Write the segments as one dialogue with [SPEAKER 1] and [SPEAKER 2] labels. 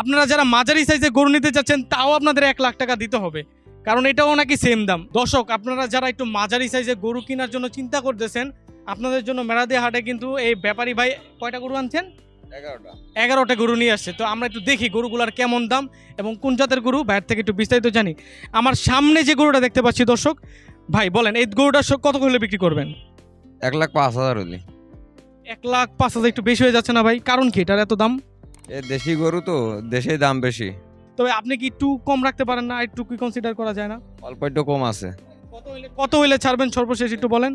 [SPEAKER 1] আপনারা যারা মাঝারি সাইজে গরু নিতে চাচ্ছেন তাও আপনাদের এক লাখ টাকা দিতে হবে। কারণ এটাও নাকি সেম দাম। দর্শক আপনারা যারা একটু মাঝারি সাইজে গরু কেনার জন্য চিন্তা করতেছেন আপনাদের জন্য মেরাদি হাটে কিন্তু এই ব্যাপারী ভাই কয়টা গরু আনছেন?
[SPEAKER 2] এগারোটা।
[SPEAKER 1] এগারোটা গরু নিয়ে আসছে। তো আমরা একটু দেখি গরুগুলার কেমন দাম এবং কোন জাতের গরু। বাইরে থেকে একটু বিস্তারিত জানি। আমার সামনে যে গরুটা দেখতে পাচ্ছি দর্শক ভাই বলেন এই গরুটা কত হলে বিক্রি করবেন?
[SPEAKER 2] এক লাখ পাঁচ হাজার হলি
[SPEAKER 1] এক লাখ পাঁচ হাজার একটু বেশি হয়ে যাচ্ছে না ভাই? কারণ কি? এটার এত দাম?
[SPEAKER 2] এ দেশি গরু তো দেশেই দাম বেশি।
[SPEAKER 1] তবে আপনি কি একটু কম রাখতে পারেন না? একটু কি কনসিডার করা যায় না?
[SPEAKER 2] অল্প একটু কম আছে।
[SPEAKER 1] কত হইলে কত হইলে ছাড়বেন সর্বশেষ একটু বলেন?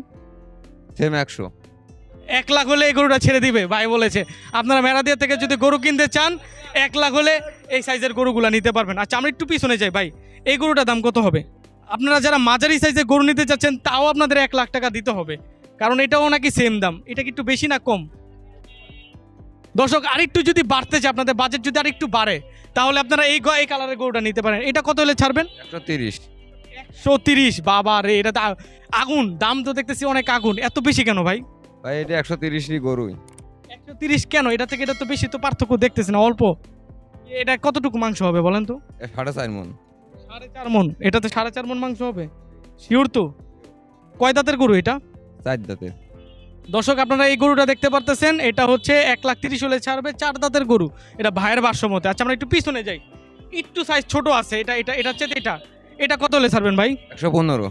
[SPEAKER 2] সেম একশো।
[SPEAKER 1] এক লাখ হলে এই গরুটা ছেড়ে দিবে ভাই বলেছে। আপনারা মেরাদিয়া থেকে যদি গরু কিনতে চান এক লাখ হলে এই সাইজের গরুগুলা নিতে পারবেন। আচ্ছা আমরা একটু পিছনে যাই ভাই। এই গরুটার দাম কত হবে? আপনারা যারা মাঝারি সাইজের গরু নিতে চাচ্ছেন তাও আপনাদের এক লাখ টাকা দিতে হবে। কারণ এটাও নাকি সেম দাম। এটা কি একটু বেশি না কম? দর্শক আরেকটু যদি বাড়তে চায় আপনাদের বাজেট যদি আরেকটু বাড়ে তাহলে আপনারা এই এই কালারের গরুটা নিতে পারেন। এটা কত হলে ছাড়বেন?
[SPEAKER 2] একশো তিরিশ।
[SPEAKER 1] একশো তিরিশ বাবা রে এটা তো আগুন দাম তো দেখতেছি অনেক আগুন। এত বেশি কেন ভাই?
[SPEAKER 2] ভাই এটা একশো তিরিশই গরুই।
[SPEAKER 1] একশো তিরিশ কেন? এটা থেকে এটা তো বেশি তো পার্থক্য দেখতেছি না অল্প। এটা কতটুকু মাংস হবে বলেন তো?
[SPEAKER 2] সাড়ে চার মন।
[SPEAKER 1] সাড়ে চার মন। এটাতে সাড়ে চার মন মাংস হবে? শিওর তো। কয় দাঁতের গরু এটা?
[SPEAKER 2] চার দাঁতের।
[SPEAKER 1] দর্শক আপনারা এই গরুটা দেখতে পারতেছেন। এটা হচ্ছে এক লাখ তিরিশ হলে ছাড়বে চার দাঁতের গরু। এটা ভাইয়ের ভাষ্যমতে আচ্ছা আমরা একটু পিছনে যাই। একটু সাইজ ছোট আছে। এটা এটা এটা হচ্ছে এটা এটা কত হলে ছাড়বেন ভাই?
[SPEAKER 2] একশো পনেরো।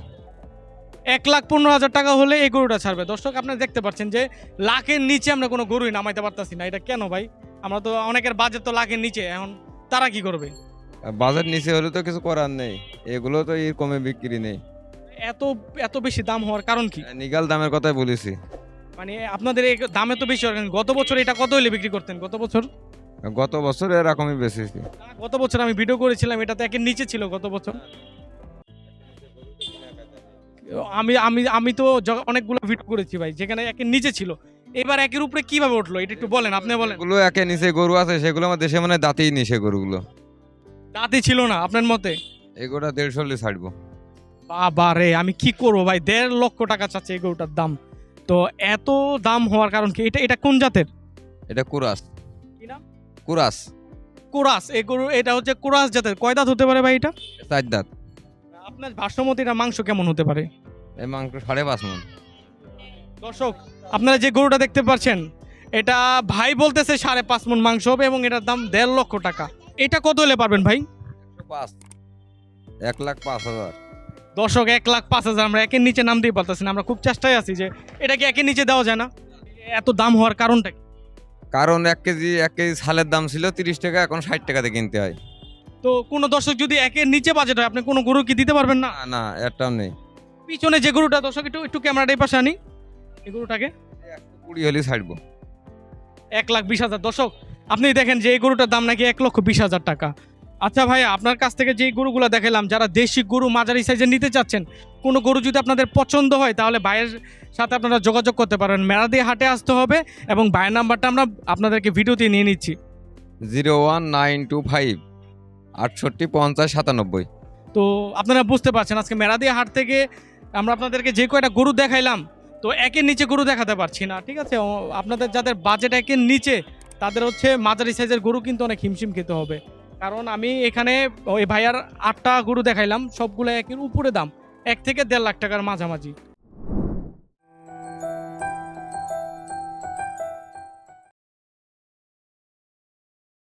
[SPEAKER 1] এক লাখ পনেরো হাজার টাকা হলে এই গরুটা ছাড়বে। দর্শক আপনারা দেখতে পাচ্ছেন যে লাখের নিচে আমরা কোনো গরুই নামাইতে পারতাছি না। এটা কেন ভাই? আমরা তো অনেকের বাজেট তো লাখের নিচে। এখন তারা কি করবে?
[SPEAKER 2] বাজার নিচে হলে তো কিছু করার নেই। এগুলো তো এর কমে বিক্রি নেই।
[SPEAKER 1] এত এত বেশি দাম হওয়ার কারণ কি?
[SPEAKER 2] নিগাল দামের কথাই বলেছি।
[SPEAKER 1] মানে আপনাদের এই দাম এত বেশি কারণ- গত বছর এটা কত হলে বিক্রি করতেন? গত বছর?
[SPEAKER 2] গত বছর এরকমই বেচেছি
[SPEAKER 1] গত বছর আমি ভিডিও করেছিলাম এটা তো একের নিচে ছিল গত বছর। আমি আমি আমি তো অনেকগুলো ভিডিও করেছি ভাই যেখানে একের নিচে ছিল। এবার একের উপরে কীভাবে উঠল? এটা একটু বলেন আপনি বলেন।
[SPEAKER 2] এগুলো একে নিচে গরু আছে সেগুলো আমার দেশে মানে দাঁতেই নি সে গরুগুলো।
[SPEAKER 1] দাঁতই ছিল না আপনার মতে?
[SPEAKER 2] এগুলো দেড়শো ছাড়বো।
[SPEAKER 1] বাবা রে আমি কি করব ভাই? দেড় লক্ষ টাকা চাচ্ছে এই গরুটার দাম। তো এত দাম হওয়ার কারণ কি? এটা এটা কোন জাতের?
[SPEAKER 2] এটা কুরাস।
[SPEAKER 1] কি নাম?
[SPEAKER 2] কুরাস।
[SPEAKER 1] কোরাস এই গরু এটা হচ্ছে কোরাস জাতের। কয় দাঁত হতে পারে ভাই এটা?
[SPEAKER 2] চার দাঁত।
[SPEAKER 1] আপনার ভাষ্যমতি এটা মাংস কেমন হতে পারে?
[SPEAKER 2] এই মাংস সাড়ে পাঁচ মন।
[SPEAKER 1] দর্শক আপনারা যে গরুটা দেখতে পাচ্ছেন এটা ভাই বলতেছে সাড়ে পাঁচ মন মাংস হবে এবং এটার দাম দেড় লক্ষ টাকা। এটা কত হলে পারবেন ভাই?
[SPEAKER 2] পাঁচ। এক লাখ পাঁচ হাজার।
[SPEAKER 1] দর্শক এক লাখ পাঁচ হাজার আমরা একের নিচে নাম দিয়ে পারতেছি না আমরা খুব চেষ্টায় আছি যে এটা কি একের নিচে দেওয়া যায় না। এত দাম হওয়ার কারণটা কি?
[SPEAKER 2] কারণ এক কেজি এক কেজি ছালের দাম ছিল তিরিশ টাকা এখন ষাট টাকাতে কিনতে হয়।
[SPEAKER 1] তো কোনো দর্শক যদি একের নিচে বাজেট হয় আপনি কোনো গরু কি দিতে পারবেন না?
[SPEAKER 2] না না একটাও নেই।
[SPEAKER 1] পিছনে যে গরুটা দর্শক একটু একটু ক্যামেরাটা এই পাশে আনি। এই গরুটাকে।
[SPEAKER 2] কুড়ি হলে ছাড়বো।
[SPEAKER 1] এক লাখ বিশ হাজার। দর্শক আপনি দেখেন যে এই গরুটার দাম নাকি এক লক্ষ বিশ হাজার টাকা। আচ্ছা ভাই আপনার কাছ থেকে যে গরুগুলো দেখালাম যারা দেশি গরু মাঝারি সাইজের নিতে চাচ্ছেন কোনো গরু যদি আপনাদের পছন্দ হয় তাহলে ভাইয়ের সাথে আপনারা যোগাযোগ করতে পারেন। মেলা দিয়ে হাটে আসতে হবে এবং ভাইয়ের নাম্বারটা আমরা আপনাদেরকে ভিডিওতে নিয়ে নিচ্ছি।
[SPEAKER 2] Zero one nine two five আটষট্টি পঞ্চাশ সাতানব্বই।
[SPEAKER 1] তো আপনারা বুঝতে পারছেন আজকে মেরাদিয়া হাট থেকে আমরা আপনাদেরকে যে কয়টা গরু দেখাইলাম তো একের নিচে গরু দেখাতে পারছি না ঠিক আছে? আপনাদের যাদের বাজেট একের নিচে তাদের হচ্ছে মাঝারি সাইজের গরু কিন্তু অনেক হিমশিম খেতে হবে। কারণ আমি এখানে ওই ভাইয়ার আটটা গরু দেখাইলাম, সবগুলো একের উপরে দাম। এক থেকে দেড় লাখ টাকার মাঝামাঝি।